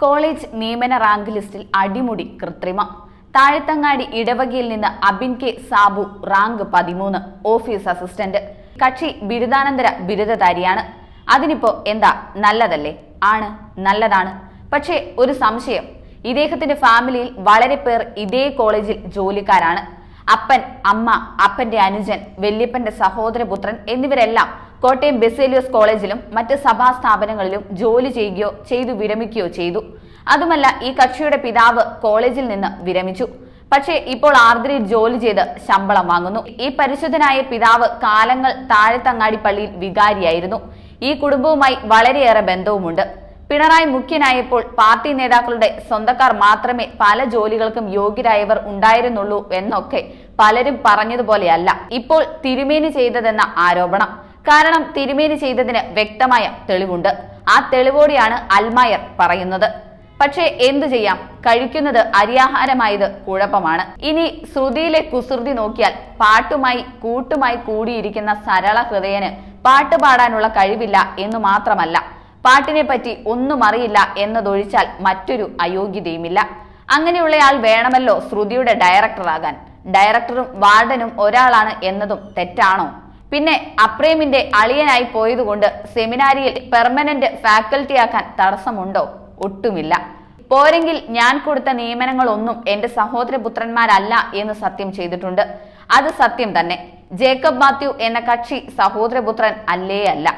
College നിയമന rank ലിസ്റ്റിൽ അടിമുടി കൃത്രിമം. താഴത്തങ്ങാടി ഇടവകയിൽ നിന്ന് അബിൻ കെ സാബു റാങ്ക് പതിമൂന്ന് ഓഫീസ് അസിസ്റ്റന്റ്. കക്ഷി ബിരുദാനന്തര ബിരുദധാരിയാണ്. അതിനിപ്പോ എന്താ നല്ലതല്ലേ? ആണ് നല്ലതാണ്. പക്ഷേ ഒരു സംശയം. ഇദ്ദേഹത്തിന്റെ ഫാമിലിയിൽ വളരെ പേർ ഇതേ കോളേജിൽ ജോലിക്കാരാണ്. അപ്പൻ അമ്മ അപ്പന്റെ അനുജൻ വല്യപ്പന്റെ സഹോദരപുത്രൻ എന്നിവരെല്ലാം കോട്ടയം ബെസേലിയോസ് കോളേജിലും മറ്റ് സഭാ സ്ഥാപനങ്ങളിലും ജോലി ചെയ്യുകയോ ചെയ്തു വിരമിക്കുകയോ ചെയ്തു. അതുമല്ല ഈ കക്ഷിയുടെ പിതാവ് കോളേജിൽ നിന്ന് വിരമിച്ചു. പക്ഷേ ഇപ്പോൾ ആർദ്രി ജോലി ചെയ്ത് ശമ്പളം വാങ്ങുന്നു. ഈ പരിശുദ്ധനായ പിതാവ് കാലങ്ങൾ താഴെത്തങ്ങാടി പള്ളിയിൽ വികാരിയായിരുന്നു. ഈ കുടുംബവുമായി വളരെയേറെ ബന്ധവുമുണ്ട്. പിണറായി മുഖ്യനായപ്പോൾ പാർട്ടി നേതാക്കളുടെ സ്വന്തക്കാർ മാത്രമേ പല ജോലികൾക്കും യോഗ്യരായവർ ഉണ്ടായിരുന്നുള്ളൂ എന്നൊക്കെ പലരും പറഞ്ഞതുപോലെയല്ല. ഇപ്പോൾ തിരുമേനി ചെയ്തതെന്ന ആരോപണം. കാരണം തിരുമേനി ചെയ്തതിന് വ്യക്തമായ തെളിവുണ്ട്. ആ തെളിവോടെയാണ് അൽമായർ പറയുന്നത്. പക്ഷേ എന്തു ചെയ്യാം? കഴിക്കുന്നത് അരിയാഹാരമായത് കുഴപ്പമാണ്. ഇനി ശ്രുതിയിലെ കുസൃതി നോക്കിയാൽ പാട്ടുമായി കൂട്ടുമായി കൂടിയിരിക്കുന്ന സരള ഹൃദയന് പാട്ട് പാടാനുള്ള കഴിവില്ല എന്ന് മാത്രമല്ല പാട്ടിനെ പറ്റി ഒന്നും അറിയില്ല എന്നതൊഴിച്ചാൽ മറ്റൊരു അയോഗ്യതയുമില്ല. അങ്ങനെയുള്ളയാൾ വേണമല്ലോ ശ്രുതിയുടെ ഡയറക്ടറാകാൻ. ഡയറക്ടറും വാർഡനും ഒരാളാണ് എന്നതും തെറ്റാണോ? പിന്നെ അപ്രേമിന്റെ അളിയനായി പോയതുകൊണ്ട് സെമിനാരിയിൽ പെർമനന്റ് ഫാക്കൽറ്റി ഫാക്കൽറ്റിയാക്കാൻ തടസ്സമുണ്ടോ? ഒട്ടുമില്ല. പോരെങ്കിൽ ഞാൻ കൊടുത്ത നിയമനങ്ങളൊന്നും എന്റെ സഹോദരപുത്രന്മാരല്ല എന്ന് സത്യം ചെയ്തിട്ടുണ്ട്. അത് സത്യം തന്നെ. ജേക്കബ് മാത്യു എന്ന കക്ഷി സഹോദരപുത്രൻ അല്ലേ അല്ല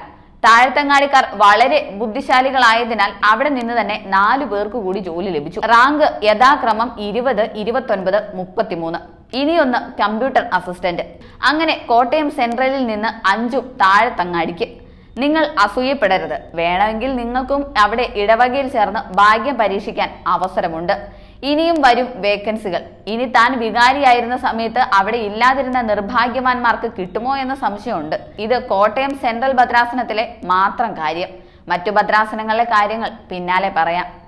താഴത്തങ്ങാടിക്കാർ വളരെ ബുദ്ധിശാലികളായതിനാൽ അവിടെ നിന്ന് തന്നെ നാലു പേർക്ക് കൂടി ജോലി ലഭിച്ചു. റാങ്ക് യഥാക്രമം ഇരുപത് ഇരുപത്തൊൻപത് മുപ്പത്തിമൂന്ന്. ഇനിയൊന്ന് കമ്പ്യൂട്ടർ അസിസ്റ്റന്റ്. അങ്ങനെ കോട്ടയം സെൻട്രലിൽ നിന്ന് അഞ്ചും താഴെ തങ്ങാടിക്ക് നിങ്ങൾ അസൂയപ്പെടരുത്. വേണമെങ്കിൽ നിങ്ങൾക്കും അവിടെ ഇടവകയിൽ ചേർന്ന് ഭാഗ്യം പരീക്ഷിക്കാൻ അവസരമുണ്ട്. ഇനിയും വരും വേക്കൻസികൾ. ഇനി താൻ വികാരിയായിരുന്ന സമയത്ത് അവിടെ ഇല്ലാതിരുന്ന നിർഭാഗ്യവാന്മാർക്ക് കിട്ടുമോ എന്ന സംശയമുണ്ട്. ഇത് കോട്ടയം സെൻട്രൽ ഭദ്രാസനത്തിലെ മാത്രം കാര്യം. മറ്റു ഭദ്രാസനങ്ങളിലെ കാര്യങ്ങൾ പിന്നാലെ പറയാം.